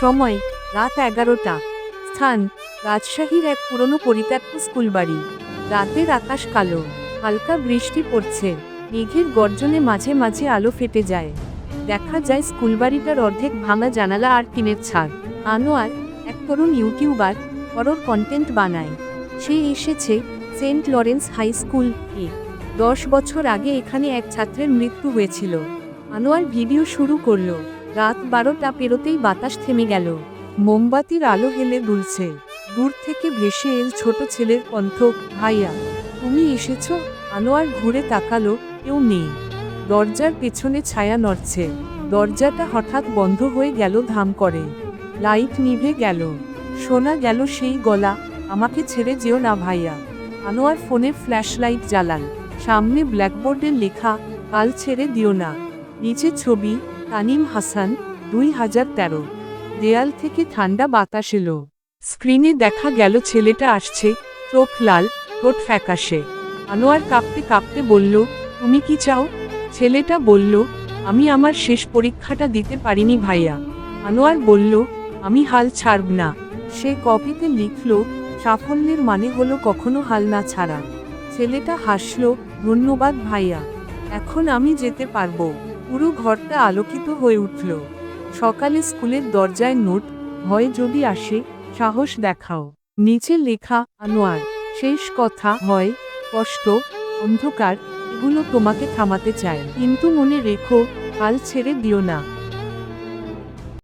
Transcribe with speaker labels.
Speaker 1: সময়, রাত এগারোটা। স্থান, রাজশাহীর এক পুরনো পরিত্যক্ত স্কুলবাড়ি। রাতের আকাশ কালো, হালকা বৃষ্টি পড়ছে, মেঘের গর্জনে মাঝে মাঝে আলো ফেটে যায়। দেখা যায় স্কুলবাড়িটার অর্ধেক ভাঙা জানালা আর টিনের ছাদ। আনোয়ার এক তরুণ ইউটিউবার হরর কন্টেন্ট বানায়। সে এসেছে সেন্ট লরেন্স হাই স্কুল এ। দশ বছর আগে এখানে এক ছাত্রের মৃত্যু হয়েছিল। আনোয়ার ভিডিও শুরু করল। রাত বারোটা পেরোতেই বাতাস থেমে গেল। মোমবাতির আলো হেলে দুলছে। দূর থেকে ভেসে এল ছোট ছেলের কণ্ঠ, ভাইয়া, তুমি এসেছ? আনোয়ার ঘুরে তাকালো, কেউ নেই। দরজার পেছনে ছায়া নড়ছে। দরজাটা হঠাৎ বন্ধ হয়ে গেল ধাম করে। লাইট নিভে গেল। শোনা গেল সেই গলা, আমাকে ছেড়ে যেও না, ভাইয়া। আনোয়ার ফোনে ফ্ল্যাশ লাইট জ্বালান। সামনে ব্ল্যাকবোর্ডে লেখা, কাল ছেড়ে দিও না। নিচে ছবি তানিম হাসান, দুই হাজার তেরো। দেয়াল থেকে ঠান্ডা বাতাস এলো। স্ক্রিনে দেখা গেল ছেলেটা আসছে, চোখ লাল, ঠোঁট ফ্যাকাশে। আনোয়ার কাঁপতে কাঁপতে বলল, তুমি কি চাও? ছেলেটা বলল, আমি আমার শেষ পরীক্ষাটা দিতে পারিনি ভাইয়া। আনোয়ার বলল, আমি হাল ছাড়ব না। সে কপিতে লিখল, সাফল্যের মানে হলো কখনো হাল না ছাড়া। ছেলেটা হাসল, ধন্যবাদ ভাইয়া, এখন আমি যেতে পারব। পুরো ঘরটা আলোকিত হয়ে উঠল। সকালে স্কুলের দরজায় নোট, ভয় যদি আসে, সাহস দেখাও। নিচে লেখা, আনোয়ার, শেষ কথা হয় কষ্ট, অন্ধকার, এগুলো তোমাকে থামাতে চায় কিন্তু মনে রেখো, হাল ছেড়ে দিও না।